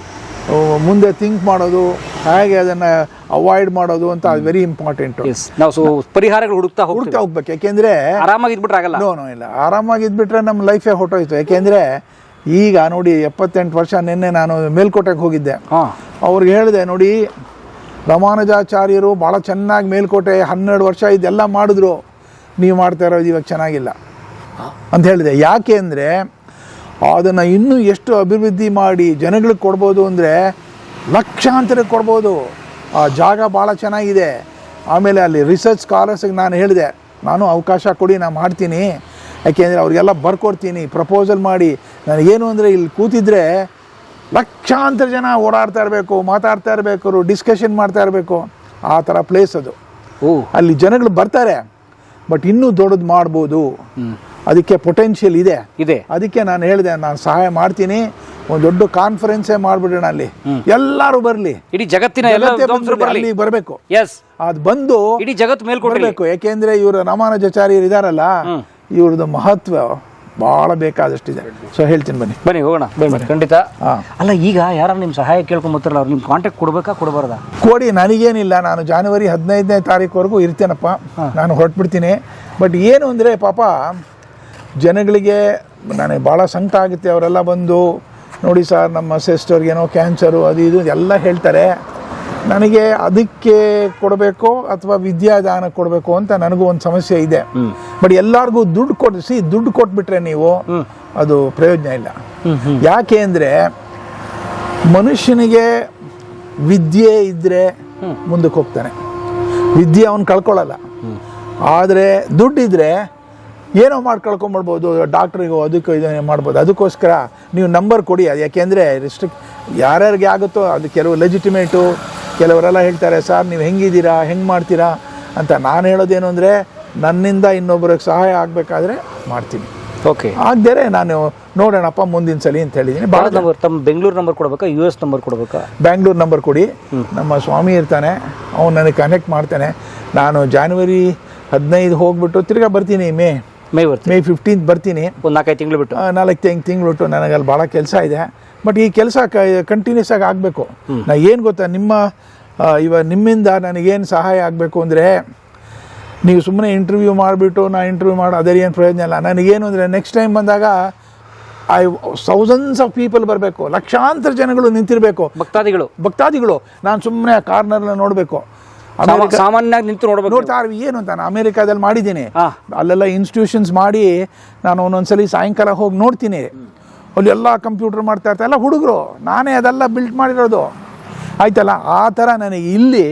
ಮುಂದೆ ಥಿಂಕ್ ಮಾಡೋದು ಹೇಗೆ ಅದನ್ನು ಅವಾಯ್ಡ್ ಮಾಡೋದು ಅಂತ ಅದು ವೆರಿ ಇಂಪಾರ್ಟೆಂಟ್ ನಾವು ಸೊ ಪರಿಹಾರಗಳು ಹುಡುಕ್ತಾ ಹುಡುಕ್ತಾ ಹೋಗ್ಬೇಕು. ಯಾಕೆಂದರೆ ಆರಾಮಾಗಿದ್ಬಿಟ್ರೆ ಆಗಲ್ಲ. ನೋ ನೋ ಇಲ್ಲ. ಆರಾಮಾಗಿದ್ಬಿಟ್ರೆ ನಮ್ಮ ಲೈಫೇ ಹೊಟ್ಟೋಯ್ತು ಯಾಕೆಂದರೆ ಈಗ ನೋಡಿ ಎಪ್ಪತ್ತೆಂಟು ವರ್ಷ ನಿನ್ನೆ ನಾನು ಮೇಲ್ಕೋಟೆಗೆ ಹೋಗಿದ್ದೆ. ಹಾ. ಅವ್ರಿಗೆ ಹೇಳಿದೆ ನೋಡಿ ರಮಾನುಜಾಚಾರ್ಯರು ಭಾಳ ಚೆನ್ನಾಗಿ ಮೇಲ್ಕೋಟೆ ಹನ್ನೆರಡು ವರ್ಷ ಇದೆಲ್ಲ ಮಾಡಿದ್ರು. ನೀವು ಮಾಡ್ತಾ ಇರೋದು ಇವಾಗ ಚೆನ್ನಾಗಿಲ್ಲ. ಅಂತ ಹೇಳಿದೆ. ಯಾಕೆ ಅಂದರೆ ಅದನ್ನು ಇನ್ನೂ ಎಷ್ಟು ಅಭಿವೃದ್ಧಿ ಮಾಡಿ ಜನಗಳಿಗೆ ಕೊಡ್ಬೋದು ಅಂದರೆ ಲಕ್ಷಾಂತರ ಕೊಡ್ಬೋದು. ಆ ಜಾಗ ಭಾಳ ಚೆನ್ನಾಗಿದೆ. ಆಮೇಲೆ ಅಲ್ಲಿ ರಿಸರ್ಚ್ ಸ್ಕಾಲರ್ಸಿಗೆ ನಾನು ಹೇಳಿದೆ ನಾನು ಅವಕಾಶ ಕೊಡಿ ನಾನು ಮಾಡ್ತೀನಿ. ಯಾಕೆಂದರೆ ಅವರಿಗೆಲ್ಲ ಬರ್ಕೊಡ್ತೀನಿ. ಪ್ರಪೋಸಲ್ ಮಾಡಿ. ನನಗೇನು ಅಂದರೆ ಇಲ್ಲಿ ಕೂತಿದ್ರೆ ಲಕ್ಷಾಂತರ ಜನ ಓಡಾಡ್ತಾ ಇರಬೇಕು ಮಾತಾಡ್ತಾ ಇರಬೇಕು ಡಿಸ್ಕಷನ್ ಮಾಡ್ತಾ ಇರಬೇಕು. ಆ ಥರ ಪ್ಲೇಸ್ ಅದು. ಓ. ಅಲ್ಲಿ ಜನಗಳು ಬರ್ತಾರೆ. ಬಟ್ ಇನ್ನೂ ದೊಡ್ಡದು ಮಾಡ್ಬೋದು. ಅದಕ್ಕೆ ಪೊಟೆನ್ಷಿಯಲ್ ಇದೆ. ಇದೆ. ಅದಕ್ಕೆ ನಾನು ಹೇಳಿದೆ ನಾನು ಸಹಾಯ ಮಾಡ್ತೀನಿ. ಒಂದು ದೊಡ್ಡ ಕಾನ್ಫರೆನ್ಸೇ ಮಾಡಿಬಿಡೋಣ ಅಲ್ಲಿ. ಎಲ್ಲರೂ ಬರಲಿ. ಇಡೀ ಜಗತ್ತಿನ ಅಲ್ಲಿ ಬರಬೇಕು. ಎಸ್ ಅದು ಬಂದು ಇಡೀ ಜಗತ್ತು ಮೇಲೆ ಕೊಡಬೇಕು ಯಾಕೆಂದ್ರೆ ಇವರು ರಾಮಾನುಜಾಚಾರ್ಯರು ಇದಾರಲ್ಲ ಇವ್ರದ್ದು ಮಹತ್ವ ಬಹಳ ಬೇಕಾದಷ್ಟಿದೆ. ಸೊ ಹೇಳ್ತೀನಿ ಬನ್ನಿ. ಬನ್ನಿ ಹೋಗೋಣ. ಬನ್ನಿ ಖಂಡಿತ. ಅಲ್ಲ ಈಗ ಯಾರು ನಿಮ್ಮ ಸಹಾಯ ಕೇಳ್ಕೊಂಬತ್ತಾರಲ್ಲ ಅವ್ರು ನಿಮ್ಮ ಕಾಂಟ್ಯಾಕ್ಟ್ ಕೊಡ್ಬೇಕಾ ಕೊಡಬಾರ್ದ? ಕೊಡಿ ನನಗೇನಿಲ್ಲ. ನಾನು ಜಾನ್ವರಿ ಹದಿನೈದನೇ ತಾರೀಕುವರೆಗೂ ಇರ್ತೇನಪ್ಪ. ನಾನು ಹೊರಟ್ಬಿಡ್ತೀನಿ. ಬಟ್ ಏನು ಅಂದರೆ ಪಾಪ ಜನಗಳಿಗೆ ನನಗೆ ಭಾಳ ಸಂಕಟ ಆಗುತ್ತೆ ಅವರೆಲ್ಲ ಬಂದು ನೋಡಿ ಸರ್ ನಮ್ಮ ಸಿಸ್ಟರ್ಗೇನೋ ಕ್ಯಾನ್ಸರು ಅದು ಇದು ಎಲ್ಲ ಹೇಳ್ತಾರೆ. ನನಗೆ ಅದಕ್ಕೆ ಕೊಡಬೇಕು ಅಥವಾ ವಿದ್ಯಾದಾನ ಕೊಡಬೇಕು ಅಂತ ನನಗೂ ಒಂದು ಸಮಸ್ಯೆ ಇದೆ. ಬಟ್ ಎಲ್ಲರಿಗೂ ದುಡ್ಡು ಕೊಡಿಸಿ ದುಡ್ಡು ಕೊಟ್ಬಿಟ್ರೆ ನೀವು ಅದು ಪ್ರಯೋಜನ ಇಲ್ಲ. ಯಾಕೆ ಅಂದರೆ ಮನುಷ್ಯನಿಗೆ ವಿದ್ಯೆ ಇದ್ದರೆ ಮುಂದಕ್ಕೆ ಹೋಗ್ತಾನೆ. ವಿದ್ಯೆ ಅವನು ಕಳ್ಕೊಳ್ಳಲ್ಲ. ಆದರೆ ದುಡ್ಡಿದ್ರೆ ಏನೋ ಮಾಡಿ ಕಳ್ಕೊಂಬಿಡ್ಬೋದು ಡಾಕ್ಟ್ರಿಗೆ ಅದಕ್ಕೆ ಇದೋ ಮಾಡ್ಬೋದು. ಅದಕ್ಕೋಸ್ಕರ ನೀವು ನಂಬರ್ ಕೊಡಿ. ಅದು ಯಾಕೆಂದರೆ ರಿಸ್ಟ್ರಿಕ್ ಯಾರ್ಯಾರಿಗೆ ಆಗುತ್ತೋ ಅದು ಕೆಲವು ಲೆಜಿಟಿಮೇಟು ಕೆಲವರೆಲ್ಲ ಹೇಳ್ತಾರೆ ಸರ್ ನೀವು ಹೆಂಗಿದ್ದೀರಾ? ಹೆಂಗೆ ಮಾಡ್ತೀರಾ? ಅಂತ ನಾನು ಹೇಳೋದೇನು ಅಂದರೆ ನನ್ನಿಂದ ಇನ್ನೊಬ್ಬರಿಗೆ ಸಹಾಯ ಆಗಬೇಕಾದ್ರೆ ಮಾಡ್ತೀನಿ. ಓಕೆ ಆಗದೇ ನಾನು ನೋಡೋಣಪ್ಪ ಮುಂದಿನ ಸಲ ಅಂತ ಹೇಳಿದ್ದೀನಿ ಭಾಳ ಭಾಳ ನಂಬರ್ ತಮ್ಮ ಬೆಂಗಳೂರು ನಂಬರ್ ಕೊಡ್ಬೇಕಾ ಯು ಎಸ್ ನಂಬರ್ ಕೊಡ್ಬೇಕಾ? ಬ್ಯಾಂಗ್ಳೂರು ನಂಬರ್ ಕೊಡಿ. ನಮ್ಮ ಸ್ವಾಮಿ ಇರ್ತಾನೆ ಅವ್ನು ನನಗೆ ಕನೆಕ್ಟ್ ಮಾಡ್ತಾನೆ. ನಾನು ಜಾನ್ವರಿ ಹದಿನೈದು ಹೋಗ್ಬಿಟ್ಟು ತಿರ್ಗಾ ಬರ್ತೀನಿ ಮೇ. ಮೇ ಬರ್ತೀನಿ. ಮೇ ಫಿಫ್ಟೀನ್ತ್ ಬರ್ತೀನಿ. ಒಂದು ನಾಲ್ಕೈದು ತಿಂಗಳು ಬಿಟ್ಟು. ಆ, ನಾಲ್ಕು ತಿಂಗ್ ತಿಂಗಳು ಬಿಟ್ಟು ನನಗೆ ಅಲ್ಲಿ ಭಾಳ ಕೆಲಸ ಇದೆ. ಬಟ್ ಈ ಕೆಲಸ ಕಂಟಿನ್ಯೂಸ್ ಆಗಿ ಆಗಬೇಕು. ನಾ ಏನು ಗೊತ್ತಾ ನಿಮ್ಮ ಆ, ಇವ ನಿಮ್ಮಿಂದ ನನಗೇನು ಸಹಾಯ ಆಗಬೇಕು ಅಂದರೆ ನೀವು ಸುಮ್ಮನೆ ಇಂಟರ್ವ್ಯೂ ಮಾಡಿಬಿಟ್ಟು ನಾ ಇಂಟರ್ವ್ಯೂ ಮಾಡೋ ಅದೇ ಏನು ಪ್ರಯೋಜನ ಇಲ್ಲ. ನನಗೇನು ಅಂದರೆ ನೆಕ್ಸ್ಟ್ ಟೈಮ್ ಬಂದಾಗ ಐ ಥೌಸಂಡ್ಸ್ ಆಫ್ ಪೀಪಲ್ ಬರಬೇಕು. ಲಕ್ಷಾಂತರ ಜನಗಳು ನಿಂತಿರಬೇಕು. ಭಕ್ತಾದಿಗಳು. ಭಕ್ತಾದಿಗಳು. ನಾನು ಸುಮ್ಮನೆ ಕಾರ್ನರ್ನ ನೋಡಬೇಕು. ಸಾಮಾನ್ಯವಾಗಿ ನಿಂತು ನೋಡ್ಬೇಕು ನೋಡ್ತಾ ಏನು ಅಂತ ನಾನು ಅಮೇರಿಕಾದಲ್ಲಿ ಮಾಡಿದ್ದೀನಿ. ಅಲ್ಲೆಲ್ಲ ಇನ್ಸ್ಟಿಟ್ಯೂಷನ್ಸ್ ಮಾಡಿ ನಾನು ಒಂದೊಂದ್ಸಲಿ ಸಾಯಂಕಾಲ ಹೋಗಿ ನೋಡ್ತೀನಿ. ಅಲ್ಲಿ ಎಲ್ಲ ಕಂಪ್ಯೂಟರ್ ಮಾಡ್ತಾ ಇರ್ತಾ ಎಲ್ಲ ಹುಡುಗರು. ನಾನೇ ಅದೆಲ್ಲ ಬಿಲ್ಟ್ ಮಾಡಿರೋದು. ಆಯ್ತಲ್ಲ? ಆ ಥರ ನನಗೆ ಇಲ್ಲಿ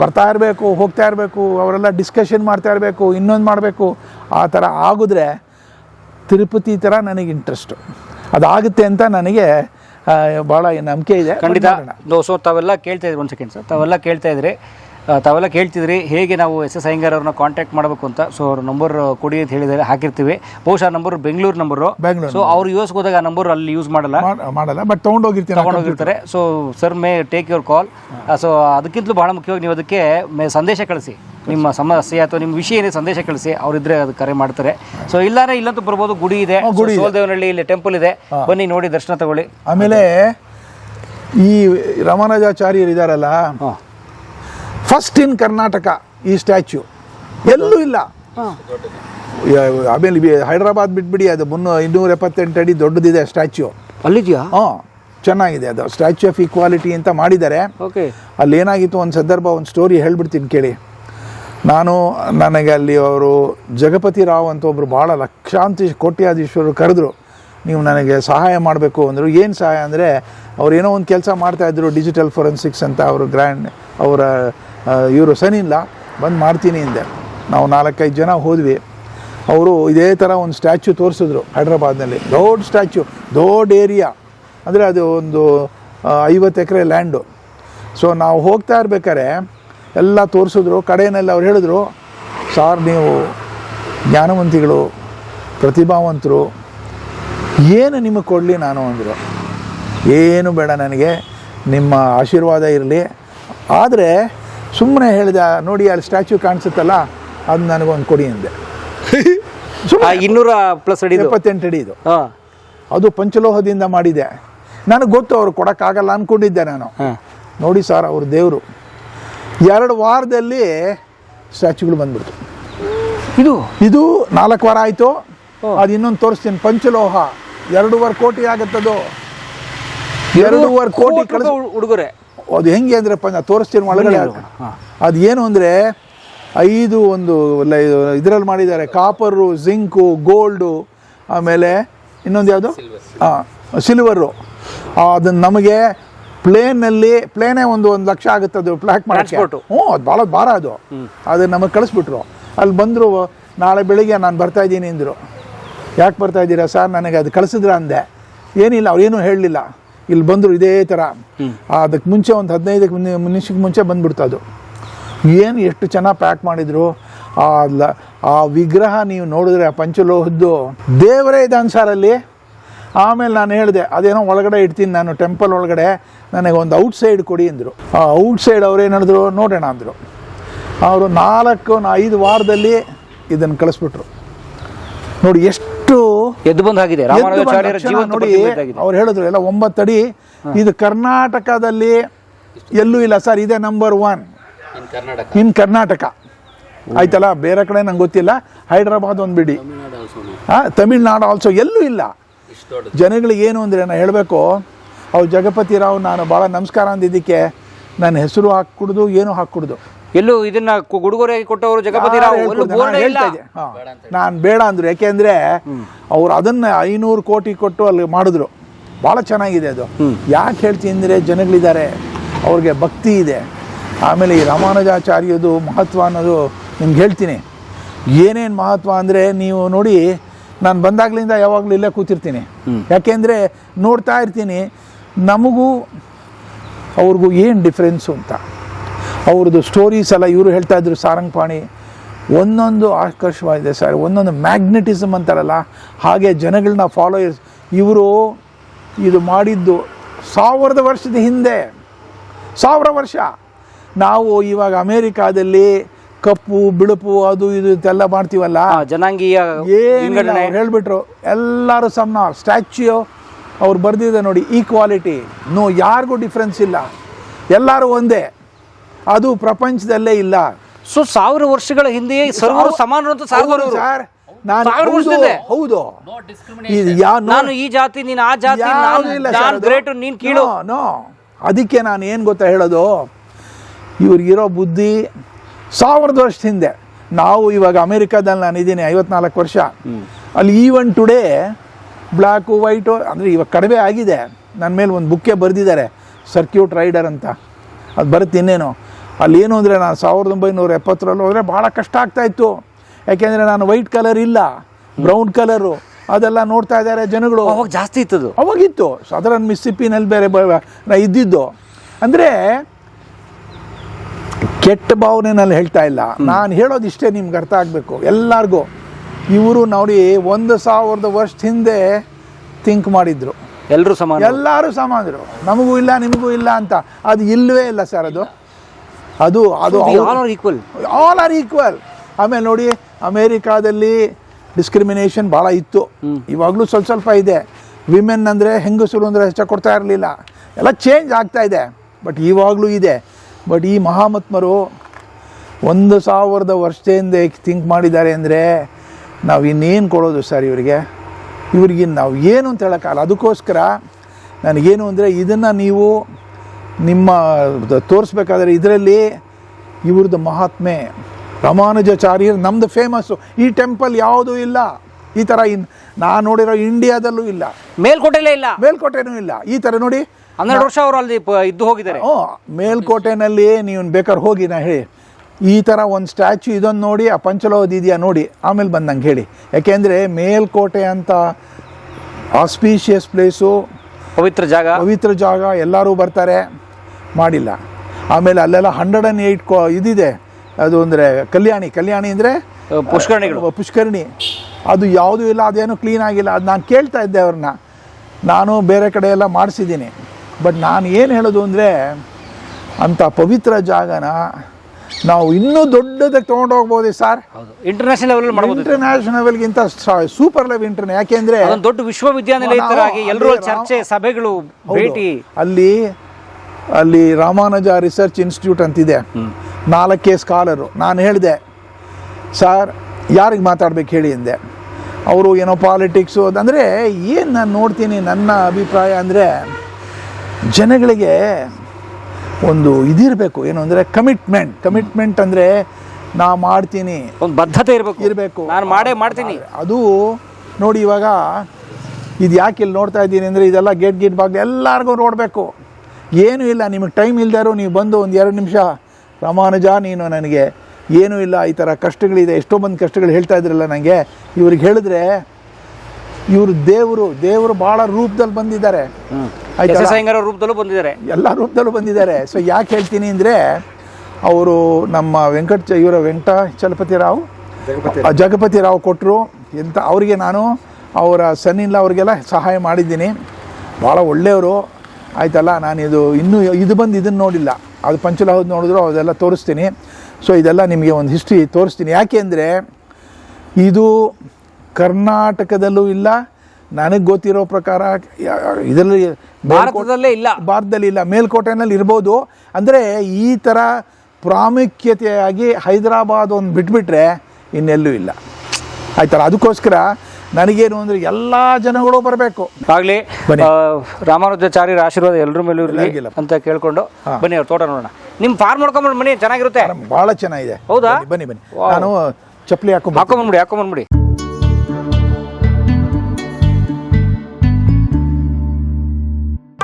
ಬರ್ತಾ ಇರಬೇಕು ಹೋಗ್ತಾ ಇರಬೇಕು ಅವರೆಲ್ಲ ಡಿಸ್ಕಷನ್ ಮಾಡ್ತಾ ಇರಬೇಕು ಇನ್ನೊಂದು ಮಾಡಬೇಕು. ಆ ಥರ ಆಗಿದ್ರೆ ತಿರುಪತಿ ಥರ ನನಗೆ ಇಂಟ್ರೆಸ್ಟು ಅದಾಗುತ್ತೆ ಅಂತ ನನಗೆ ಭಾಳ ನಂಬಿಕೆ ಇದೆ. ಖಂಡಿತ. ಸೊ ತಾವೆಲ್ಲ ಕೇಳ್ತಾ ಇದ್ರಿ ಒಂದು ಸೆಕೆಂಡ್ ಸರ್. ತಾವೆಲ್ಲ ಕೇಳ್ತಾ ಇದ್ರಿ. ತಾವೆಲ್ಲ ಕೇಳ್ತಿದ್ರಿ ಹೇಗೆ ನಾವು ಎಸ್ ಎಸ್ ಅಯ್ಯಂಗಾರ್ ಅವ್ರನ್ನ ಕಾಂಟ್ಯಾಕ್ಟ್ ಮಾಡಬೇಕು ಅಂತ. ಸೊ ಅವ್ರ ನಂಬರ್ ಕೊಡಿ ಅಂತ ಹೇಳಿದ್ದಾರೆ ಹಾಕಿರ್ತೀವಿ. ಬಹುಶಃ number Bengaluru number Bengaluru so ಅವ್ರು ಯು ಎಸ್ ಹೋದಾಗ ಆ ನಂಬರ್ ಅಲ್ಲಿ ಯೂಸ್ ಮಾಡಲ್ಲ. ಮಾಡಲ್ಲ ಬಟ್ ತೊಗೊಂಡೋಗಿರ್ತಾರೆ ತಗೊಂಡೋಗಿರ್ತಾರೆ so sir may take your call so ಅದಕ್ಕಿಂತಲೂ ಬಹಳ ಮುಖ್ಯವಾಗಿ ನೀವು ಅದಕ್ಕೆ ಮೇ ಸಂದೇಶ ಕಳಿಸಿ. ನಿಮ್ಮ ಸಮಸ್ಯೆ ಅಥವಾ ನಿಮ್ಮ ವಿಷಯ ಏನೇ ಸಂದೇಶ ಕಳಿಸಿ ಅವರಿದ್ರೆ ಅದು ಕರೆ ಮಾಡ್ತಾರೆ. ಸೊ ಇಲ್ಲಾರೆ ಇಲ್ಲಂತೂ ಬರ್ಬೋದು ಗುಡಿ ಇದೆ. ಸೋಲ್ದೇವನಹಳ್ಳಿ ಇಲ್ಲಿ ಟೆಂಪಲ್ ಇದೆ. ಬನ್ನಿ ನೋಡಿ ದರ್ಶನ ತಗೊಳ್ಳಿ. ಆಮೇಲೆ ಈ ರಾಮಾನುಜಾಚಾರ್ಯರು ಇದಾರಲ್ಲ ಫಸ್ಟ್ ಇನ್ ಕರ್ನಾಟಕ ಈ ಸ್ಟ್ಯಾಚ್ಯು ಎಲ್ಲೂ ಇಲ್ಲ. ಆಮೇಲೆ ಹೈದ್ರಾಬಾದ್ ಬಿಟ್ಬಿಡಿ ಅದು ಮುನ್ನೂ ಇನ್ನೂರ ಎಪ್ಪತ್ತೆಂಟು ಅಡಿ ದೊಡ್ಡದಿದೆ ಸ್ಟ್ಯಾಚ್ಯು ಅಲ್ಲಿದೆಯಾ? ಹಾಂ ಚೆನ್ನಾಗಿದೆ ಅದು. ಸ್ಟ್ಯಾಚ್ಯೂ ಆಫ್ ಈಕ್ವಾಲಿಟಿ ಅಂತ ಮಾಡಿದ್ದಾರೆ. ಓಕೆ ಅಲ್ಲಿ ಏನಾಗಿತ್ತು ಒಂದು ಸಂದರ್ಭ ಒಂದು ಸ್ಟೋರಿ ಹೇಳ್ಬಿಡ್ತೀನಿ ಕೇಳಿ. ನಾನು ನನಗೆ ಅಲ್ಲಿ ಅವರು ಜಗಪತಿ ರಾವ್ ಅಂತ ಒಬ್ಬರು ಭಾಳ ಲಕ್ಷಾಂತಿ ಕೋಟ್ಯಾಧೀಶ್ವರರು ಕರೆದ್ರು. ನೀವು ನನಗೆ ಸಹಾಯ ಮಾಡಬೇಕು ಅಂದರು. ಏನು ಸಹಾಯ ಅಂದರೆ ಅವ್ರು ಏನೋ ಒಂದು ಕೆಲಸ ಮಾಡ್ತಾಯಿದ್ರು ಡಿಜಿಟಲ್ ಫೊರೆನ್ಸಿಕ್ಸ್ ಅಂತ ಅವರು ಗ್ರ್ಯಾಂಡ್ ಅವರ ಇವರು ಸನಿಲ್ಲ ಬಂದು ಮಾಡ್ತೀನಿ ಹಿಂದೆ ನಾವು ನಾಲ್ಕೈದು ಜನ ಹೋದ್ವಿ. ಅವರು ಇದೇ ಥರ ಒಂದು ಸ್ಟ್ಯಾಚ್ಯು ತೋರಿಸಿದ್ರು ಹೈದ್ರಾಬಾದ್ನಲ್ಲಿ. ದೊಡ್ಡ ಸ್ಟ್ಯಾಚ್ಯು, ದೊಡ್ಡ ಏರಿಯಾ. ಅಂದರೆ ಅದು ಒಂದು ಐವತ್ತು ಎಕರೆ ಲ್ಯಾಂಡು. ಸೊ ನಾವು ಹೋಗ್ತಾ ಇರ್ಬೇಕಾದ್ರೆ ಎಲ್ಲ ತೋರಿಸಿದ್ರು. ಕಡೆಯಲ್ಲಿ ಅವ್ರು ಹೇಳಿದ್ರು, ಸಾರ್, ನೀವು ಜ್ಞಾನವಂತಿಗಳು, ಪ್ರತಿಭಾವಂತರು, ಏನು ನಿಮಗೆ ಕೊಡಲಿ ನಾನು? ಅಂದರು. ಏನು ಬೇಡ ನನಗೆ, ನಿಮ್ಮ ಆಶೀರ್ವಾದ ಇರಲಿ. ಆದರೆ ಸುಮ್ಮನೆ ಹೇಳಿದೆ ನೋಡಿ ಅಲ್ಲಿ ಸ್ಟ್ಯಾಚ್ಯೂ ಕಾಣಿಸುತ್ತಲ್ಲ ಅದು ನನಗೊಂದು ಕೊಡಿ ಅಂದೆ. ಇನ್ನೂರ ಪ್ಲಸ್ ಅಡಿ ಎಪ್ಪತ್ತೆಂಟು ಅಡಿ ಇದು. ಅದು ಪಂಚಲೋಹದಿಂದ ಮಾಡಿದೆ. ನನಗೆ ಗೊತ್ತು ಅವ್ರು ಕೊಡೋಕ್ಕಾಗಲ್ಲ ಅಂದ್ಕೊಂಡಿದ್ದೆ ನಾನು. ನೋಡಿ ಸರ್ ಅವ್ರ ದೇವರು. ಎರಡು ವಾರದಲ್ಲಿ ಸ್ಟ್ಯಾಚ್ಯೂಗಳು ಬಂದ್ಬಿಡ್ತು. ಇದು? ಇದು ನಾಲ್ಕು ವಾರ ಆಯಿತು. ಅದು ಇನ್ನೊಂದು ತೋರಿಸ್ತೀನಿ. ಪಂಚಲೋಹ. ಎರಡೂವರೆ ಕೋಟಿ ಆಗುತ್ತದು. ಎರಡೂವರೆ ಕೋಟಿ ಕಳಿಸ್ ರೂಪಾಯಿ ಉಡುಗೊರೆ. ಅದು ಹೆಂಗೆ ಅಂದರೆ ಪ ತೋರಿಸ್ತೀನಿ ಒಳಗಡೆ ಅದು ಏನು ಅಂದರೆ ಐದು ಒಂದು ಇದರಲ್ಲಿ ಮಾಡಿದ್ದಾರೆ. ಕಾಪರು ಜಿಂಕು ಗೋಲ್ಡು ಆಮೇಲೆ ಇನ್ನೊಂದು ಯಾವುದು? ಹಾಂ ಸಿಲ್ವರು. ಅದನ್ನು ನಮಗೆ ಪ್ಲೇನಲ್ಲಿ ಪ್ಲೇನೇ ಒಂದು ಒಂದು ಲಕ್ಷ ಆಗುತ್ತೆ ಅದು ಪ್ಲ್ಯಾಕ್ ಮಾಡಿ. ಹ್ಞೂ ಅದು ಭಾಳ ಭಾರ ಅದು. ಅದು ನಮಗೆ ಕಳಿಸ್ಬಿಟ್ರು. ಅಲ್ಲಿ ಬಂದರು ನಾಳೆ ಬೆಳಿಗ್ಗೆ ನಾನು ಬರ್ತಾ ಇದ್ದೀನಿ ಅಂದರು. ಯಾಕೆ ಬರ್ತಾ ಇದ್ದೀರಾ ಸರ್? ನನಗೆ ಅದು ಕಳಿಸಿದ್ರ ಅಂದೆ. ಏನಿಲ್ಲ ಅವ್ರು ಏನೂ ಹೇಳಲಿಲ್ಲ. ಇಲ್ಲಿ ಬಂದರು ಇದೇ ಥರ ಅದಕ್ಕೆ ಮುಂಚೆ ಒಂದು ಹದಿನೈದಕ್ಕೆ ನಿಮಿಷಕ್ಕೆ ಮುಂಚೆ ಬಂದ್ಬಿಡ್ತು ಅದು. ಏನು ಎಷ್ಟು ಚೆನ್ನಾಗಿ ಪ್ಯಾಕ್ ಮಾಡಿದ್ರು? ಆ ಆ ವಿಗ್ರಹ ನೀವು ನೋಡಿದ್ರೆ ಆ ಪಂಚಲೋಹದ್ದು ದೇವರೇ ಇದೆ ಅನ್ಸಾರಲ್ಲಿ. ಆಮೇಲೆ ನಾನು ಹೇಳಿದೆ ಅದೇನೋ ಒಳಗಡೆ ಇಡ್ತೀನಿ ನಾನು ಟೆಂಪಲ್ ಒಳಗಡೆ ನನಗೆ ಒಂದು ಔಟ್ ಸೈಡ್ ಕೊಡಿ ಅಂದರು. ಆ ಔಟ್ ಸೈಡ್ ಅವ್ರು ಏನು ಹೇಳಿದ್ರು? ನೋಡೋಣ ಅಂದರು. ಅವರು ನಾಲ್ಕು ಐದು ವಾರದಲ್ಲಿ ಇದನ್ನು ಕಳಿಸ್ಬಿಟ್ರು. ನೋಡಿ ಎಷ್ಟು ಎದ್ದು ಬಂದ ಹಾಗಿದೆ ಎದ್ದು ರಾಮಾನುಜಾಚಾರ್ಯರ ತಕ್ಷಣ ನೋಡಿ ಪ್ರತಿಮೆ ಇದ್ದಾಗಿದೆ. ಅವ್ರು ಹೇಳಿದ್ರು ಎಲ್ಲ ಒಂಬತ್ತಡಿ ಇದು ಕರ್ನಾಟಕದಲ್ಲಿ ಎಲ್ಲೂ ಇಲ್ಲ ಸರ್ ಇದೇ ನಂಬರ್ ಒನ್ ಇನ್ ಕರ್ನಾಟಕ. ಆಯ್ತಲ್ಲ? ಬೇರೆ ಕಡೆ ನಂಗೆ ಗೊತ್ತಿಲ್ಲ. ಹೈದ್ರಾಬಾದ್ ಒಂದು ಬಿಡಿ. ತಮಿಳ್ನಾಡು ಆಲ್ಸೋ ಎಲ್ಲೂ ಇಲ್ಲ. ಜನಗಳಿಗೆ ಏನು ಅಂದ್ರೆ ನಾನು ಹೇಳಬೇಕು ಅವ್ರು ಜಗಪತಿ ರಾವ್ ನಾನು ಭಾಳ ನಮಸ್ಕಾರ ಅಂದಿದ್ದಕ್ಕೆ ನನ್ನ ಹೆಸರು ಹಾಕ್ಕೊಡ್ದು ಏನು ಹಾಕ್ಕೊಡ್ದು. ಎಲ್ಲೂ ಇದನ್ನ ಉಡುಗೊರೆಯಾಗಿ ಕೊಟ್ಟವರು ಜಗಪತಿ ರಾವ್ ಎಲ್ಲೂ ಬೋರ್ಡ್ ಇಲ್ಲ. ನಾನು ಬೇಡ ಅಂದ್ರು. ಯಾಕೆಂದ್ರೆ ಅವ್ರು ಅದನ್ನ ಐನೂರು ಕೋಟಿ ಕೊಟ್ಟು ಅಲ್ಲಿ ಮಾಡಿದ್ರು. ಭಾಳ ಚೆನ್ನಾಗಿದೆ ಅದು. ಯಾಕೆ ಹೇಳ್ತೀನಿ ಅಂದರೆ ಜನಗಳಿದ್ದಾರೆ. ಅವ್ರಿಗೆ ಭಕ್ತಿ ಇದೆ. ಆಮೇಲೆ ಈ ರಾಮಾನುಜಾಚಾರ್ಯದು ಮಹತ್ವ ಅನ್ನೋದು ನಿಮ್ಗೆ ಹೇಳ್ತೀನಿ. ಏನೇನು ಮಹತ್ವ ಅಂದರೆ ನೀವು ನೋಡಿ ನಾನು ಬಂದಾಗ್ಲಿಂದ ಯಾವಾಗಲೂ ಇಲ್ಲೇ ಕೂತಿರ್ತೀನಿ. ಯಾಕೆಂದರೆ ನೋಡ್ತಾ ಇರ್ತೀನಿ ನಮಗೂ ಅವ್ರಿಗೂ ಏನು ಡಿಫ್ರೆನ್ಸು ಅಂತ. ಅವ್ರದ್ದು ಸ್ಟೋರೀಸ್ ಎಲ್ಲ ಇವರು ಹೇಳ್ತಾ ಇದ್ರು ಸಾರಂಗಪಾಣಿ. ಒಂದೊಂದು ಆಕರ್ಷವಾಗಿದೆ ಸರ್ ಒಂದೊಂದು ಮ್ಯಾಗ್ನೆಟಿಸಮ್ ಅಂತಾರಲ್ಲ ಹಾಗೆ ಜನಗಳನ್ನ ಫಾಲೋಯರ್ಸ್ ಇವರು ಇದು ಮಾಡಿದ್ದು ಸಾವಿರದ ವರ್ಷದ ಹಿಂದೆ ಸಾವಿರ ವರ್ಷ. ನಾವು ಇವಾಗ ಅಮೇರಿಕಾದಲ್ಲಿ ಕಪ್ಪು ಬಿಳುಪು ಅದು ಇದು ಇದೆಲ್ಲ ಮಾಡ್ತೀವಲ್ಲ? ಜನಾಂಗೀಯ ಹೇಳ್ಬಿಟ್ರು ಎಲ್ಲರೂ ಸಮ್ನ ಸ್ಟ್ಯಾಚ್ಯೂ ಅವ್ರು ಬರ್ದಿದೆ ನೋಡಿ ಈಕ್ವಾಲಿಟಿ ನೋ ಯಾರಿಗೂ ಡಿಫ್ರೆನ್ಸ್ ಇಲ್ಲ. ಎಲ್ಲರೂ ಒಂದೇ. ಅದು ಪ್ರಪಂಚದಲ್ಲೇ ಇಲ್ಲ. ಸೊ ಸಾವಿರ ವರ್ಷಗಳ ಹಿಂದೆಯೇ ಸರ್ವರು ಸಮಾನರು ಅಂತ ಸಾರ್ವರು ಸರ್. ನಾನು ಸಾವಿರ ಹೌದು, ವರ್ಷದಿಂದ? ಹೌದು. ಇದು ಯಾ ನೋ- ನಾನು ಈ ಜಾತಿ ನೀನು ಆ ಜಾತಿ ಯಾವ್ದು ಇಲ್ಲ ಸರ್ ನಾನು ಅದು. ಗ್ರೇಟ್ ನೀನ್ ಕೀಳು. ನೋ, ನೋ ಅದಕ್ಕೆ ನಾನು ಏನು ಗೊತ್ತಾ ಹೇಳೋದು? ಇವ್ರಿಗಿರೋ ಬುದ್ಧಿ ಸಾವಿರದ ವರ್ಷದ ಹಿಂದೆ. ನಾವು ಇವಾಗ ಅಮೇರಿಕಾದಲ್ಲಿ ನಾನು ಇದ್ದೀನಿ ಐವತ್ನಾಲ್ಕು ವರ್ಷ. ಅಲ್ಲಿ ಈವನ್ ಟುಡೇ ಬ್ಲ್ಯಾಕು ವೈಟು ಅಂದರೆ ಇವಾಗ ಕಡಿಮೆ ಆಗಿದೆ. ನನ್ನ ಮೇಲೆ ಒಂದು ಬುಕ್ಕೆ ಬರೆದಿದ್ದಾರೆ. ಸರ್ಕ್ಯೂಟ್ ರೈಡರ್ ಅಂತ. ಅದು ಬರುತ್ತೆ ಇನ್ನೇನು. ಅಲ್ಲಿ ಏನು ಅಂದರೆ ನಾನು ಸಾವಿರದ ಒಂಬೈನೂರ ಎಪ್ಪತ್ತರಲ್ಲಿ ಹೋದರೆ ಭಾಳ ಕಷ್ಟ ಆಗ್ತಾ ಇತ್ತು. ಯಾಕೆಂದರೆ ನಾನು ವೈಟ್ ಕಲರ್ ಇಲ್ಲ ಬ್ರೌನ್ ಕಲರು ಅದೆಲ್ಲ ನೋಡ್ತಾ ಇದ್ದಾರೆ ಜನಗಳು. ಅವಾಗ ಜಾಸ್ತಿ ಇತ್ತದು. ಅವಾಗಿತ್ತು. ಸದರನ್ ಮಿಸ್ಸಿಪ್ಪಿನಲ್ಲಿ ಬೇರೆ ನಾ ಇದ್ದಿದ್ದು. ಅಂದರೆ ಕೆಟ್ಟ ಭಾವನೆನಲ್ಲಿ ಹೇಳ್ತಾ ಇಲ್ಲ. ನಾನು ಹೇಳೋದು ಇಷ್ಟೇ ನಿಮ್ಗೆ ಅರ್ಥ ಆಗಬೇಕು. ಎಲ್ಲರಿಗೂ. ಇವರು ನೋಡಿ ಒಂದು ಸಾವಿರದ ವರ್ಷ ಹಿಂದೆ ಥಿಂಕ್ ಮಾಡಿದ್ರು. ಎಲ್ಲರೂ ಸಮಾನ. ಎಲ್ಲರೂ ಸಮಾನರು. ನಮಗೂ ಇಲ್ಲ ನಿಮಗೂ ಇಲ್ಲ ಅಂತ. ಅದು ಇಲ್ಲವೇ ಇಲ್ಲ ಸರ್ ಅದು. ಅದು ಅದು ಅವ್ರು- all are equal all are equal ಆಮೇಲೆ ನೋಡಿ ಅಮೇರಿಕಾದಲ್ಲಿ ಡಿಸ್ಕ್ರಿಮಿನೇಷನ್ ಭಾಳ ಇತ್ತು. ಇವಾಗಲೂ ಸ್ವಲ್ಪ ಸ್ವಲ್ಪ ಇದೆ. ವಿಮೆನ್ ಅಂದರೆ ಹೆಂಗಸರು ಅಂದರೆ ಹೆಚ್ಚ ಕೊಡ್ತಾ ಇರಲಿಲ್ಲ. ಎಲ್ಲ ಚೇಂಜ್ ಆಗ್ತಾ ಇದೆ. ಬಟ್ ಇವಾಗಲೂ ಇದೆ. ಬಟ್ ಈ ಮಹಾಮತ್ಮರು ಒಂದು ಸಾವಿರದ ವರ್ಷದಿಂದ ಥಿಂಕ್ ಮಾಡಿದ್ದಾರೆ ಅಂದರೆ ನಾವು ಇನ್ನೇನು ಕೊಡೋದು ಸರ್ ಇವರಿಗೆ? ಇವ್ರಿಗೆ ನಾವು ಏನು ಅಂತ ಹೇಳೋಕ್ಕಲ್ಲ ಅದಕ್ಕೋಸ್ಕರ ನನಗೇನು ಅಂದರೆ ಇದನ್ನು ನೀವು ನಿಮ್ಮ ತೋರಿಸ್ಬೇಕಾದ್ರೆ ಇದರಲ್ಲಿ ಇವ್ರದ್ದು ಮಹಾತ್ಮೆ ರಾಮಾನುಜಾಚಾರ್ಯರು ನಮ್ಮದು ಫೇಮಸ್ಸು ಈ ಟೆಂಪಲ್ ಯಾವುದೂ ಇಲ್ಲ. ಈ ಥರ ಇನ್ ನಾನು ನೋಡಿರೋ ಇಂಡಿಯಾದಲ್ಲೂ ಇಲ್ಲ. ಮೇಲ್ಕೋಟೆಲೇ ಇಲ್ಲ. ಮೇಲ್ಕೋಟೆನೂ ಇಲ್ಲ. ಈ ಥರ ನೋಡಿ ಹನ್ನೆರಡು ವರ್ಷ ಅವರು ಅಲ್ಲಿ ಇದ್ದು ಹೋಗಿದ್ದಾರೆ. ಹ್ಞೂ ಮೇಲ್ಕೋಟೆನಲ್ಲಿ ನೀವು ಬೇಕಾದ್ರೆ ಹೋಗಿ ನಾ ಹೇಳಿ. ಈ ಥರ ಒಂದು ಸ್ಟ್ಯಾಚು ಇದೊಂದು ನೋಡಿ ಆ ಪಂಚಲೋದ ಇದೆಯಾ ನೋಡಿ ಆಮೇಲೆ ಬಂದಂಗೆ ಹೇಳಿ. ಯಾಕೆಂದರೆ ಮೇಲ್ಕೋಟೆ ಅಂತ ಆಸ್ಪೀಷಿಯಸ್ ಪ್ಲೇಸು ಪವಿತ್ರ ಜಾಗ. ಪವಿತ್ರ ಜಾಗ ಎಲ್ಲರೂ ಬರ್ತಾರೆ. ಮಾಡಿಲ್ಲ. ಆಮೇಲೆ ಅಲ್ಲೆಲ್ಲ ಹಂಡ್ರೆಡ್ ಆ್ಯಂಡ್ ಏಯ್ಟ್ ಕೋ ಇದಿದೆ. ಅದು ಅಂದರೆ ಕಲ್ಯಾಣಿ ಕಲ್ಯಾಣಿ ಅಂದರೆ ಪುಷ್ಕರಣಿ ಪುಷ್ಕರಣಿಗಳು. ಪುಷ್ಕರಣಿ. ಅದು ಯಾವುದೂ ಇಲ್ಲ ಅದೇನು ಕ್ಲೀನ್ ಆಗಿಲ್ಲ. ಅದು ನಾನು ಕೇಳ್ತಾ ಇದ್ದೆ ಅವ್ರನ್ನ ನಾನು ಬೇರೆ ಕಡೆ ಎಲ್ಲ ಮಾಡಿಸಿದ್ದೀನಿ. ಬಟ್ ನಾನು ಏನು ಹೇಳೋದು ಅಂದರೆ ಅಂಥ ಪವಿತ್ರ ಜಾಗನ ನಾವು ಇನ್ನೂ ದೊಡ್ಡದಕ್ಕೆ ತೊಗೊಂಡು ಹೋಗ್ಬೋದು ಸರ್? ಇಂಟರ್ನ್ಯಾಷನಲ್ ಲೆವೆಲ್ ಮಾಡ್ಬೋದು. ಇಂಟರ್ನ್ಯಾಷನಲ್ಗಿಂತ ಸೂಪರ್ ಲೆವೆಲ್ ಇಂಟರ್ನೆ ಯಾಕೆಂದ್ರೆ ದೊಡ್ಡ ವಿಶ್ವವಿದ್ಯಾನಿಲಯ ಎಲ್ಲರೂ ಚರ್ಚೆ ಸಭೆಗಳು ಭೇಟಿ. ಅಲ್ಲಿ ಅಲ್ಲಿ ರಾಮಾನುಜ ರಿಸರ್ಚ್ ಇನ್ಸ್ಟಿಟ್ಯೂಟ್ ಅಂತಿದೆ. ನಾಲ್ಕೇ ಸ್ಕಾಲರು. ನಾನು ಹೇಳಿದೆ ಸರ್ ಯಾರಿಗೆ ಮಾತಾಡ್ಬೇಕು ಹೇಳಿ? ಅಂದೆ ಅವರು ಏನೋ ಪಾಲಿಟಿಕ್ಸು ಅಂದರೆ ಏನು ನಾನು ನೋಡ್ತೀನಿ ನನ್ನ ಅಭಿಪ್ರಾಯ ಅಂದರೆ ಜನಗಳಿಗೆ ಒಂದು ಇದಿರಬೇಕು. ಏನು ಅಂದರೆ ಕಮಿಟ್ಮೆಂಟ್ ಕಮಿಟ್ಮೆಂಟ್ ಅಂದರೆ ನಾ ಮಾಡ್ತೀನಿ. ಒಂದು ಬದ್ಧತೆ ಇರಬೇಕು. ಇರಬೇಕು. ನಾನು ಮಾಡೇ ಮಾಡ್ತೀನಿ. ಅದು ನೋಡಿ ಇವಾಗ ಇದು ಯಾಕೆ ಇಲ್ಲಿ ನೋಡ್ತಾ ಇದ್ದೀನಿ ಅಂದರೆ ಇದೆಲ್ಲ ಗೇಟ್ ಗೇಟ್ ಬಾಗಿಲು ಎಲ್ಲರಿಗೂ ನೋಡಬೇಕು. ಏನೂ ಇಲ್ಲ ನಿಮಗೆ ಟೈಮ್ ಇಲ್ದಾರು ನೀವು ಬಂದು ಒಂದು ಎರಡು ನಿಮಿಷ ರಾಮಾನುಜ ನೀನು ನನಗೆ ಏನೂ ಇಲ್ಲ ಈ ಥರ ಕಷ್ಟಗಳಿದೆ ಎಷ್ಟೋ ಮಂದಿ ಕಷ್ಟಗಳು ಹೇಳ್ತಾ ಇದ್ರಲ್ಲ ನನಗೆ. ಇವ್ರಿಗೆ ಹೇಳಿದ್ರೆ ಇವರು ದೇವರು ದೇವರು ಭಾಳ ರೂಪದಲ್ಲಿ ಬಂದಿದ್ದಾರೆ. ರೂಪದಲ್ಲೂ ಬಂದಿದ್ದಾರೆ. ಎಲ್ಲ ರೂಪದಲ್ಲೂ ಬಂದಿದ್ದಾರೆ. ಸೊ ಯಾಕೆ ಹೇಳ್ತೀನಿ ಅಂದರೆ ಅವರು ನಮ್ಮ ವೆಂಕಟ ಇವರ ವೆಂಕಟಾಚಲಪತಿ ರಾವ್ ಆ, ಜಗಪತಿ ರಾವ್ ಕೊಟ್ಟರು ಎಂಥ ಅವರಿಗೆ ನಾನು ಅವರ ಸನ್ನಿಲ್ಲ ಅವರಿಗೆಲ್ಲ ಸಹಾಯ ಮಾಡಿದ್ದೀನಿ. ಭಾಳ ಒಳ್ಳೆಯವರು. ಆಯ್ತಲ್ಲ ನಾನು ಇದು ಇನ್ನೂ ಇದು ಬಂದು ಇದನ್ನು ನೋಡಿಲ್ಲ. ಅದು ಪಂಚಲಹೋದ್ ನೋಡಿದ್ರು ಅದೆಲ್ಲ ತೋರಿಸ್ತೀನಿ. ಸೊ ಇದೆಲ್ಲ ನಿಮಗೆ ಒಂದು ಹಿಸ್ಟ್ರಿ ತೋರಿಸ್ತೀನಿ. ಯಾಕೆ ಅಂದರೆ ಇದು ಕರ್ನಾಟಕದಲ್ಲೂ ಇಲ್ಲ ನನಗೆ ಗೊತ್ತಿರೋ ಪ್ರಕಾರ ಇದರಲ್ಲಿ ಭಾರತದಲ್ಲೇ ಇಲ್ಲ. ಭಾರತದಲ್ಲಿ ಇಲ್ಲ. ಮೇಲ್ಕೋಟೆನಲ್ಲಿ ಇರ್ಬೋದು. ಅಂದರೆ ಈ ಥರ ಪ್ರಾಮುಖ್ಯತೆಯಾಗಿ ಹೈದರಾಬಾದ್ ಒಂದು ಬಿಟ್ಬಿಟ್ರೆ ಇನ್ನೆಲ್ಲೂ ಇಲ್ಲ. ಆಯ್ತಲ್ಲ ಅದಕ್ಕೋಸ್ಕರ ನನಗೇನು ಅಂದರೆ ಎಲ್ಲ ಜನಗಳು ಬರಬೇಕು. ಆಗ್ಲಿ ರಾಮಾನುಜಾಚಾರ್ಯರ ಆಶೀರ್ವಾದ ಎಲ್ಲರ ಮೇಲೂ ಇರಲಿ ಅಂತ ಕೇಳ್ಕೊಂಡು ಬನ್ನಿ ಅವ್ರ ತೋಟ ನೋಡೋಣ. ನಿಮ್ ಫಾರ್ಮ್ ನೋಡ್ಕೊಂಡ್ಬಿಟ್ಟು ಬನ್ನಿ ಚೆನ್ನಾಗಿರುತ್ತೆ. ಭಾಳ ಚೆನ್ನಾಗಿದೆ. ಹೌದಾ? ಬನ್ನಿ, ಬನ್ನಿ ನಾನು ಚಪ್ಪಲಿ ಹಾಕೊಂಡು ಹಾಕೊಂಡ್ಬಿಡಿ ಹಾಕೊಂಬಂದ್ಬಿಡಿ